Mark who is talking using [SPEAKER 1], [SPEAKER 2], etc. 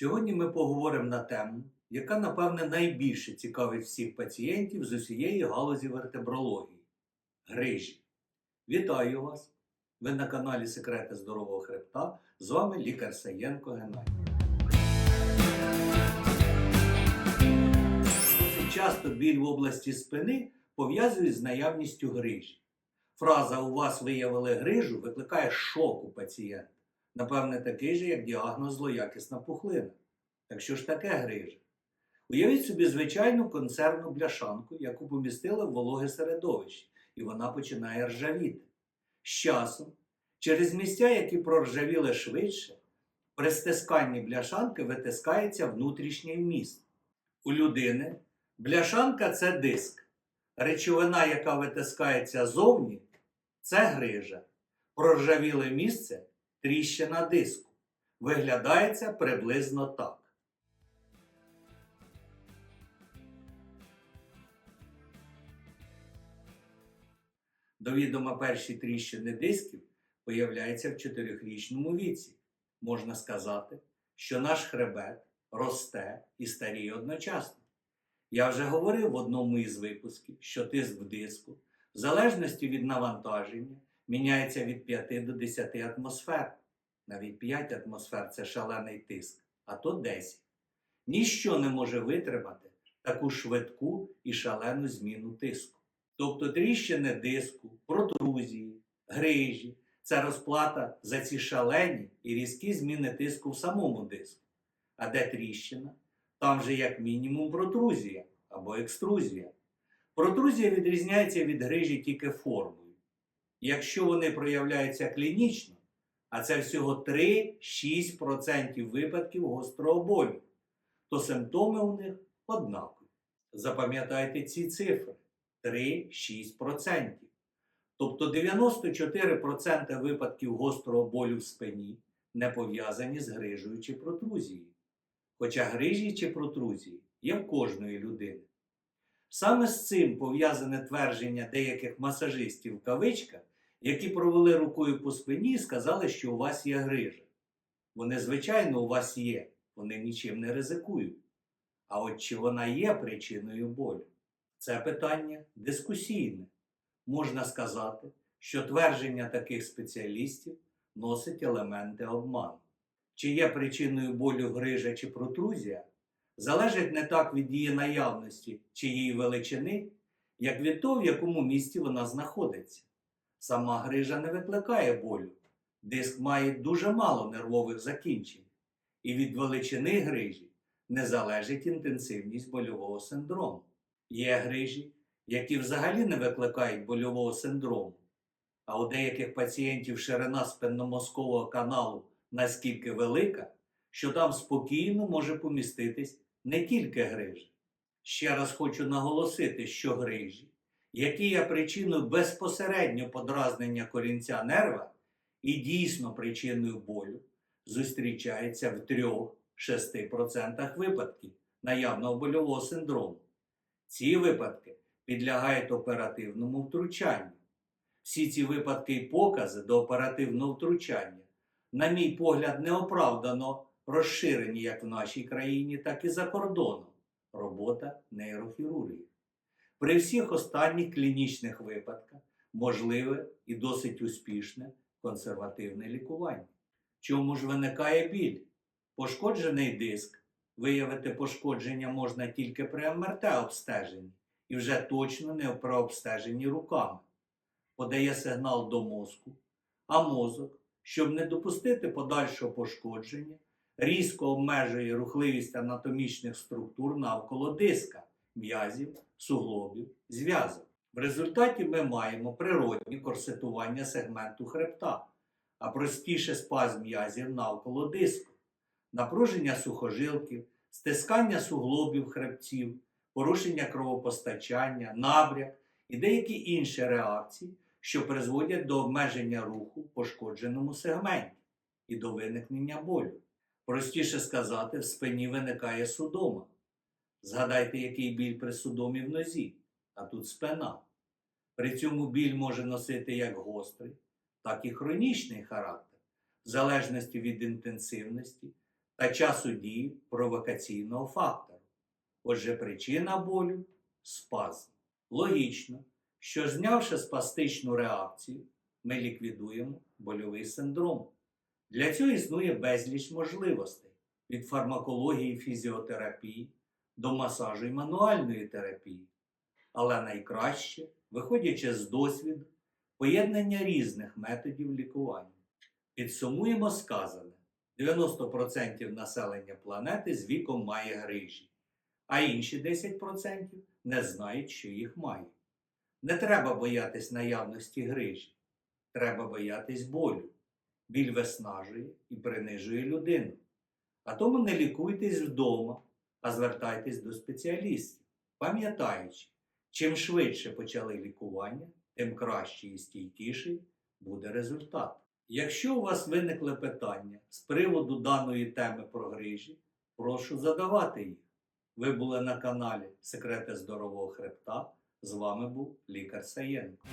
[SPEAKER 1] Сьогодні ми поговоримо на тему, яка, напевне, найбільше цікавить всіх пацієнтів з усієї галузі вертебрології грижі. Вітаю вас! Ви на каналі Секрети здорового хребта. З вами лікар Саєнко Геннадій. Часто біль в області спини пов'язують з наявністю грижі. Фраза у вас виявили грижу викликає шок у пацієнта. Напевне, такий же, як діагноз злоякісна пухлина. Так що ж таке грижа? Уявіть собі звичайну консервну бляшанку, яку помістили в вологе середовище, і вона починає ржавіти. З часом, через місця, які проржавіли швидше, при стисканні бляшанки витискається внутрішній вміст. У людини бляшанка це диск. Речовина, яка витискається зовні, це грижа. Проржавіле місце тріщина диску. Виглядає це приблизно так. До відома перші тріщини дисків появляються в чотирьохрічному віці. Можна сказати, що наш хребет росте і старіє одночасно. Я вже говорив в одному із випусків, що тиск в диску, в залежності від навантаження, міняється від 5 до 10 атмосфер. Навіть 5 атмосфер це шалений тиск, а то 10. Ніщо не може витримати таку швидку і шалену зміну тиску. Тобто тріщини диску, протрузії, грижі це розплата за ці шалені і різкі зміни тиску в самому диску. А де тріщина? Там же як мінімум протрузія або екструзія. Протрузія відрізняється від грижі тільки формою. Якщо вони проявляються клінічно, а це всього 3-6% випадків гострого болю, то симптоми у них однакові. Запам'ятайте ці цифри 3-6%. Тобто 94% випадків гострого болю в спині не пов'язані з грижею чи протрузією. Хоча грижі чи протрузії є в кожної людини. Саме з цим пов'язане твердження деяких масажистів в кавичках, які провели рукою по спині і сказали, що у вас є грижа. Вони, звичайно, у вас є, вони нічим не ризикують. А от чи вона є причиною болю? Це питання дискусійне. Можна сказати, що твердження таких спеціалістів носить елементи обману. Чи є причиною болю грижа чи протрузія, залежить не так від її наявності чи її величини, як від того, в якому місці вона знаходиться. Сама грижа не викликає болю. Диск має дуже мало нервових закінчень, і від величини грижі не залежить інтенсивність больового синдрому. Є грижі, які взагалі не викликають больового синдрому, а у деяких пацієнтів ширина спинномозкового каналу наскільки велика, що там спокійно може поміститись не тільки грижа. Ще раз хочу наголосити, що грижі, які є причиною безпосередньо подразнення корінця нерва і дійсно причиною болю, зустрічаються в 3-6% випадків наявного больового синдрому. Ці випадки підлягають оперативному втручанню. Всі ці випадки і покази до оперативного втручання, на мій погляд, неоправдано розширені як в нашій країні, так і за кордоном. Робота нейрохірургії. При всіх останніх клінічних випадках можливе і досить успішне консервативне лікування. Чому ж виникає біль? Пошкоджений диск. Виявити пошкодження можна тільки при МРТ обстеженні і вже точно не при обстеженні руками. Подає сигнал до мозку, а мозок, щоб не допустити подальшого пошкодження, різко обмежує рухливість анатомічних структур навколо диска, м'язів, суглобів, зв'язок. В результаті ми маємо природні корсетування сегменту хребта, а простіше спазм м'язів навколо диску, напруження сухожилків, стискання суглобів хребців, порушення кровопостачання, набряк і деякі інші реакції, що призводять до обмеження руху в пошкодженому сегменті і до виникнення болю. Простіше сказати, в спині виникає судома. Згадайте, який біль при судомі в нозі, а тут спина. При цьому біль може носити як гострий, так і хронічний характер, в залежності від інтенсивності та часу дії провокаційного фактору. Отже, причина болю спазм. Логічно, що знявши спастичну реакцію, ми ліквідуємо больовий синдром. Для цього існує безліч можливостей від фармакології фізіотерапії до масажу і мануальної терапії. Але найкраще, виходячи з досвіду, поєднання різних методів лікування. Підсумуємо сказане: 90% населення планети з віком має грижі, а інші 10% не знають, що їх мають. Не треба боятись наявності грижі, треба боятись болю. Біль виснажує і принижує людину. А тому не лікуйтесь вдома, а звертайтесь до спеціалістів, пам'ятаючи, чим швидше почали лікування, тим кращий і стійкіший буде результат. Якщо у вас виникли питання з приводу даної теми про грижі, прошу задавати їх. Ви були на каналі Секрети здорового хребта. З вами був лікар Саєнко.